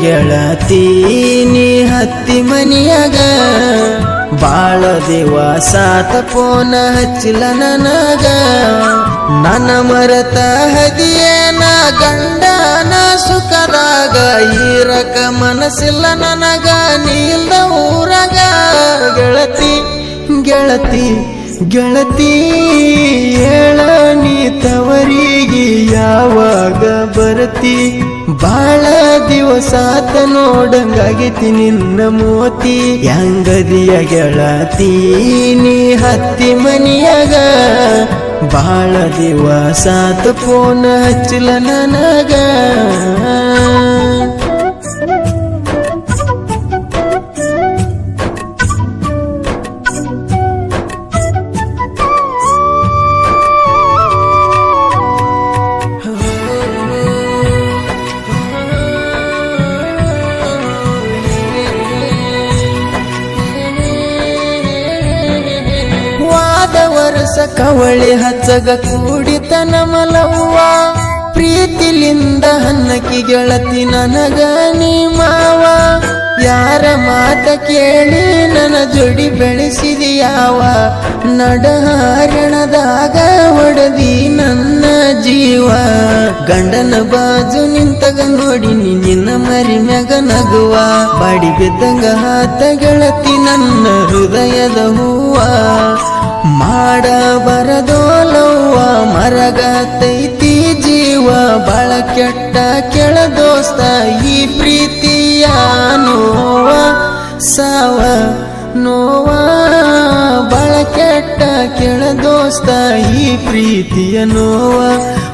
ಗೆಳತಿ, ನೀ ಹತ್ತಿ ಮನಿಯಾಗ. ಬಾಳ ದಿವಸ ಪೋನ ಹಚ್ಚಿಲ ನನಗ. ನನ್ನ ಮರತ ಹದಿಯೇನ ಗಂಡನ ಸುಖದಾಗ. ಈರಕ ಮನಸ್ಸಿಲ್ಲ ನನಗ, ನೀಲ್ದ ಊರಗ. ಗೆಳತಿ ಗೆಳತಿ ಗೆಳತಿ, ಹೇಳ ನೀ ತವರಿಗೆ ಯಾವಾಗ ಬರತಿ? ಬಾಳ ದಿವಸಾತ ನೋಡಂಗಾಗೈತಿ ನಿನ್ನ ಮೋತಿ. ಹೆಂಗದಿಯ ಗೆಳತಿ, ನೀ ಹತ್ತಿ ಮನಿಯಾಗ. ಬಾಳ ದಿವಸಾತ ಫೋನ್ ಹಚ್ಚಲ ನನಗ. ಕವಳಿ ಹಚ್ಚಗ ಕೂಡಿತನ ಮಲವ್ವ. ಪ್ರೀತಿಲಿಂದ ಹನ್ನಕಿ ಗೆಳತಿ ನನಗ ನೀ ಮಾವ. ಯಾರ ಮಾತ ಕೇಳಿ ನನ್ನ ಜೋಡಿ ಬೆಳೆಸಿದೆಯಾವ. ನಡಹಾರಣದಾಗ ಒಡದಿ ನನ್ನ ಜೀವ. ಗಂಡನ ಬಾಜು ನಿಂತಗ ನೋಡಿ ನಿನ್ನ ಮರಿ ಮ್ಯಾಗ ನಗುವ. ಬಾಡಿ ಬಿದ್ದಂಗ ಹಾತ ಗೆಳತಿ ನನ್ನ ಹೃದಯದ ಹೂವ. ಮಾಡ ಬರದೋಲವ್ವ ಮರಗತೈತಿ ಜೀವ, ಬಳ ಕೆಟ್ಟ ಕೆಳ ದೋಸ್ತ, ಈ ಪ್ರೀತಿಯ ನೋವ, ಸಾವ ನೋವ. ಬಳ ಕೆಟ್ಟ ಕೆಳ ದೋಸ್ತ, ಈ ಪ್ರೀತಿಯ ನೋವ.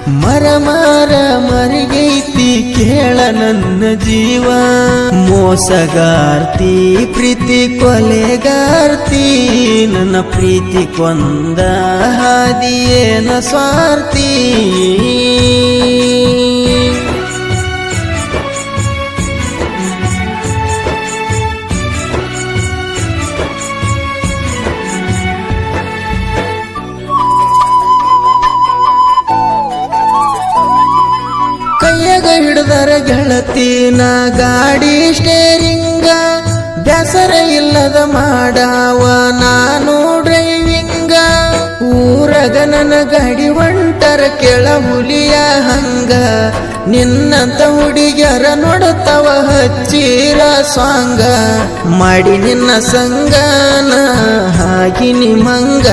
ಮರ ಮರ ಮರಿಗೈತಿ, ಕೇಳ ನನ್ನ ಜೀವ. ಮೋಸಗಾರ್ತಿ, ಪ್ರೀತಿ ಕೊಲೆಗಾರ್ತಿ ನನ್ನ ಪ್ರೀತಿ ಕೊಂದ ಹಾದಿಯೇನ ಸ್ವಾರ್ಥಿ? ಕೈಯಾಗ ಹಿಡ್ದರ ಗೆಳತಿನ ಗಾಡಿ ಸ್ಟೇರಿಂಗ ಬ್ಯಾಸರ ಇಲ್ಲದ ಮಾಡಾವ ನಾನು ಡ್ರೈವಿಂಗ. ಊರಗ ನನ್ನ ಗಡಿ ಒಂಟರ ಕೆಳ ಹುಲಿಯ ಹಂಗ. ನಿನ್ನಂತ ಹುಡುಗಿಯರ ನೋಡತವ ಹಚ್ಚಿರ ಸ್ವಾಂಗ. ಮಾಡಿ ನಿನ್ನ ಸಂಗನ ಹಾಕಿ ನಿಮಂಗ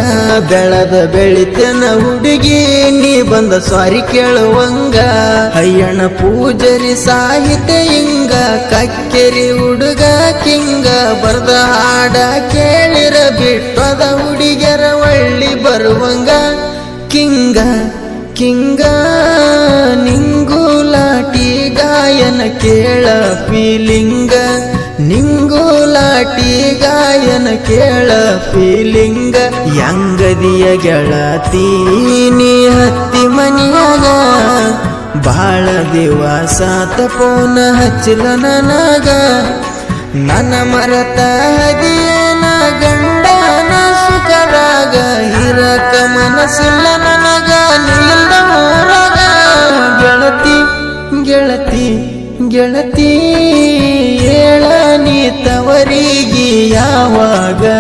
ಬೆಳದ ಬೆಳಿತನ ಹುಡುಗಿ, ನೀ ಬಂದ ಸ್ವಾರಿ ಕೇಳುವಂಗ. ಅಯ್ಯಣ ಪೂಜರಿ ಸಾಹಿತ್ಯ ಹಿಂಗ ಕಕ್ಕೆರಿ ಹುಡುಗ ಕಿಂಗ. ಬರ್ದ ಹಾಡ ಕೇಳಿರ ಬಿಟ್ಟದ ಹುಡುಗ್ಯರ ಒಳ್ಳಿ ಬರುವಂಗ. ಕಿಂಗ ಕಿಂಗ, ನಿಂಗುಲಾಟಿ ಗಾಯನ ಕೇಳ ಫೀಲಿಂಗ. ನಿಂಗುಲಾಟಿ ಗಾಯನ ಕೇಳ ಫೀಲಿಂಗ ಯಂಗದಿಯ ಗೆಳತಿ ನೀ ಹತ್ತಿ ಮನಿಯಾಗ ಬಾಳ ದಿವಸ ತಪೋನ ಹಚ್ಚಲ ನನಗ. ನನ್ನ ಮರತ ಹದಿಯನ ಗಂಡನ ಸುಖರಾಗ ಹಿರಕ ಮನಸ್ಸಿಲ್ಲ ನನಗ. ನಿಲ್ಲ ಗೆಳತಿ ಗೆಳತಿ ಗೆಳತಿ.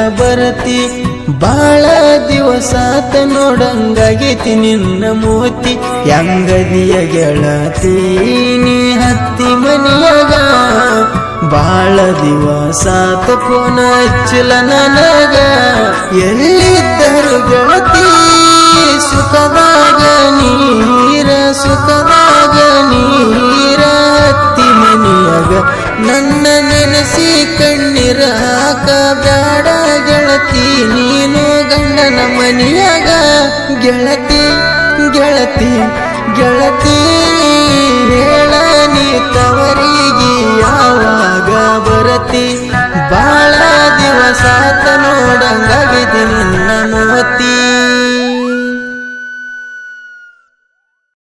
ಬರತಿ. ಬಾಳ ದಿವಸಾತ ನೋಡಂಗಾಗೈತಿ ನಿನ್ನ ಮೂತಿ. ಯಂಗದಿಯ ಗೆಳತಿ ನೀ ಹತ್ತಿ ಮನಿಯಾಗ. ಬಾಳ ದಿವಸಾತ ಪೋನ ಹಚ್ಚಲ ನನಗ. ಎಲ್ಲಿದ್ದರು ಗೆಳತಿ ಸುಖದಾಗ ನೀರ ಸುಖದಾಗ ನೀರ ಹತ್ತಿ ಮನಿಯಾಗ. ನನ್ನ ನೆನೆಸಿ ಗೆಳತಿ ಗೆಳತಿ ಗೆಳತಿ ಹೇಳ ನೀ ತವರಿಗೆ ಯಾವಾಗ ಬರತಿ? ಬಾಳ ದಿವಸ ನೋಡಂಗಾಗಿದ್ದೀನಿ.